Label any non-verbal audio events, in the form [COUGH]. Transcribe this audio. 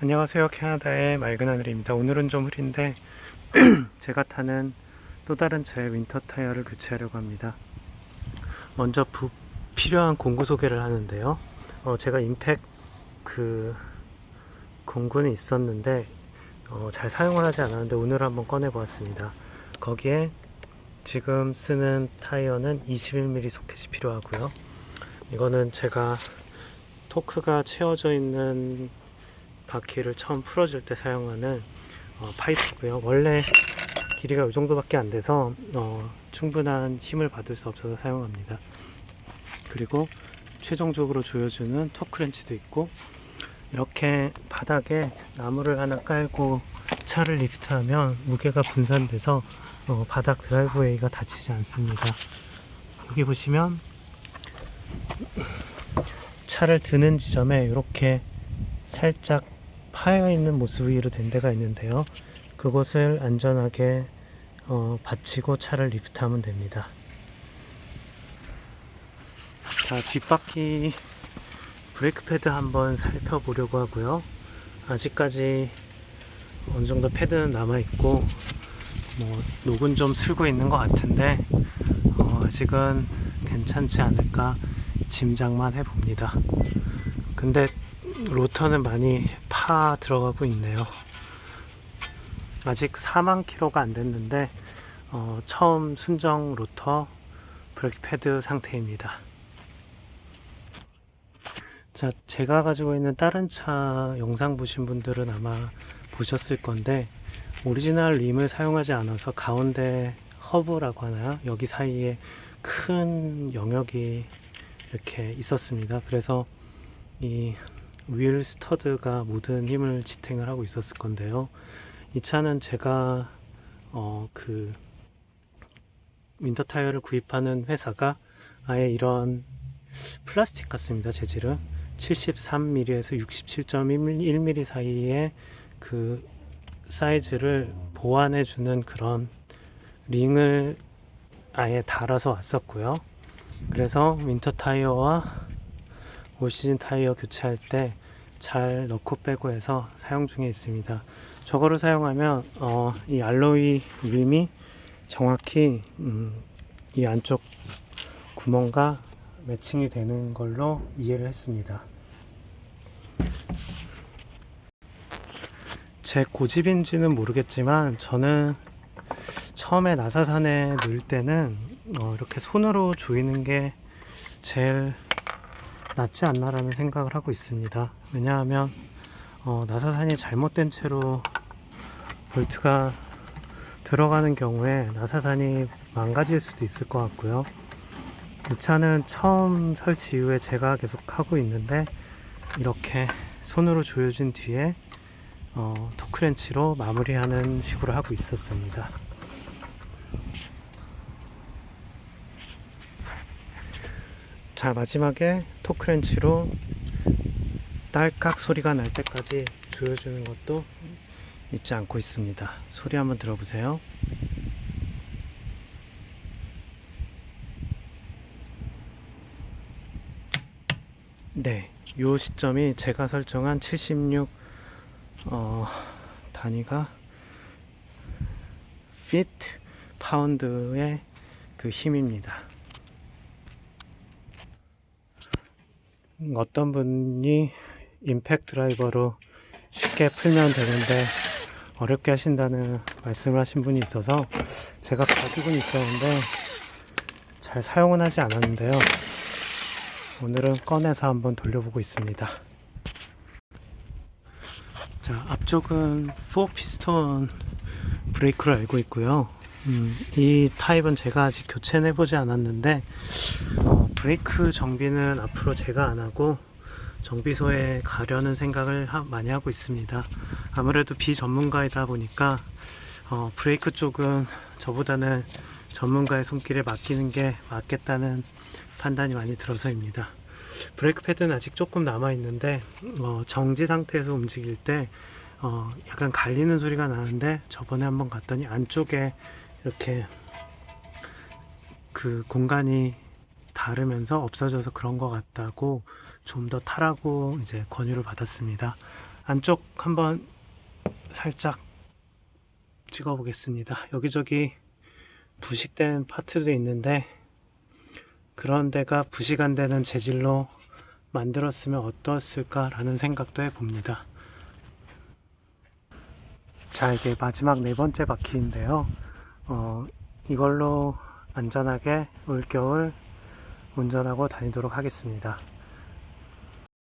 안녕하세요. 캐나다의 맑은 하늘입니다. 오늘은 좀 흐린데 [CLEARS THROAT] 제가 타는 또 다른 차의 윈터 타이어를 교체하려고 합니다. 먼저 부- 필요한 공구 소개를 하는데요. 어, 제가 임팩 그 공구는 있었는데 어, 잘 사용을 하지 않았는데 오늘 한번 꺼내 보았습니다. 거기에 지금 쓰는 타이어는 21mm 소켓이 필요하고요. 이거는 제가 토크가 채워져 있는 바퀴를 처음 풀어줄 때 사용하는 어, 파이프고요. 원래 길이가 이 정도밖에 안 돼서 어, 충분한 힘을 받을 수 없어서 사용합니다. 그리고 최종적으로 조여주는 토크렌치도 있고 이렇게 바닥에 나무를 하나 깔고 차를 리프트하면 무게가 분산돼서 어, 바닥 드라이브웨이가 다치지 않습니다. 여기 보시면 차를 드는 지점에 이렇게 살짝 파여 있는 모습으로 된 데가 있는데요. 그곳을 안전하게 어, 받치고 차를 리프트하면 됩니다. 자, 뒷바퀴 브레이크 패드 한번 살펴보려고 하고요. 아직까지 어느 정도 패드는 남아 있고 뭐 녹은 좀 슬고 있는 것 같은데 어, 아직은 괜찮지 않을까 짐작만 해봅니다. 근데 로터는 많이 파 들어가고 있네요. 아직 4만 킬로가 안 됐는데 어, 처음 순정 로터 브레이크 패드 상태입니다. 자, 제가 가지고 있는 다른 차 영상 보신 분들은 아마 보셨을 건데 오리지널 림을 사용하지 않아서 가운데 허브라고 하나요? 여기 사이에 큰 영역이 이렇게 있었습니다. 그래서 이 윌 스터드가 모든 힘을 지탱을 하고 있었을 건데요. 이 차는 제가 어 그 윈터 타이어를 구입하는 회사가 아예 이런 플라스틱 같습니다. 재질은 73mm에서 67.1mm 사이의 그 사이즈를 보완해 주는 그런 링을 아예 달아서 왔었고요. 그래서 윈터 타이어와 올 시즌 타이어 교체할 때 잘 넣고 빼고 해서 사용 중에 있습니다. 저거를 사용하면 어, 이 알로이 림이 정확히 음, 이 안쪽 구멍과 매칭이 되는 걸로 이해를 했습니다. 제 고집인지는 모르겠지만 저는 처음에 나사산에 넣을 때는 어, 이렇게 손으로 조이는 게 제일 낫지 않나라는 생각을 하고 있습니다. 왜냐하면 어, 나사산이 잘못된 채로 볼트가 들어가는 경우에 나사산이 망가질 수도 있을 것 같고요. 이 차는 처음 설치 이후에 제가 계속 하고 있는데 이렇게 손으로 조여진 뒤에 어, 토크렌치로 마무리하는 식으로 하고 있었습니다. 자 마지막에 토크렌치로 딸깍 소리가 날 때까지 조여주는 것도 잊지 않고 있습니다. 소리 한번 들어보세요. 네, 요 시점이 제가 설정한 76 어, 단위가 feet 파운드의 그 힘입니다. 어떤 분이 임팩 드라이버로 쉽게 풀면 되는데 어렵게 하신다는 말씀을 하신 분이 있어서 제가 가지고는 있었는데 잘 사용은 하지 않았는데요. 오늘은 꺼내서 한번 돌려보고 있습니다. 자, 앞쪽은 4 피스톤 브레이크를 알고 있고요. 음, 이 타입은 제가 아직 교체는 해보지 않았는데 어, 브레이크 정비는 앞으로 제가 안 하고 정비소에 가려는 생각을 하- 많이 하고 있습니다. 아무래도 비전문가이다 보니까 어, 브레이크 쪽은 저보다는 전문가의 손길에 맡기는 게 맞겠다는 판단이 많이 들어서입니다. 브레이크 패드는 아직 조금 남아 있는데 어, 정지 상태에서 움직일 때 어, 약간 갈리는 소리가 나는데 저번에 한번 갔더니 안쪽에 이렇게 그 공간이 다르면서 없어져서 그런 것 같다고 좀 더 타라고 이제 권유를 받았습니다. 안쪽 한번 살짝 찍어 보겠습니다. 여기저기 부식된 파트도 있는데 그런 데가 부식 안 되는 재질로 만들었으면 어떠했을까라는 생각도 해봅니다. 자, 이게 마지막 네 번째 바퀴인데요. 어, 이걸로 안전하게 올겨울 운전하고 다니도록 하겠습니다.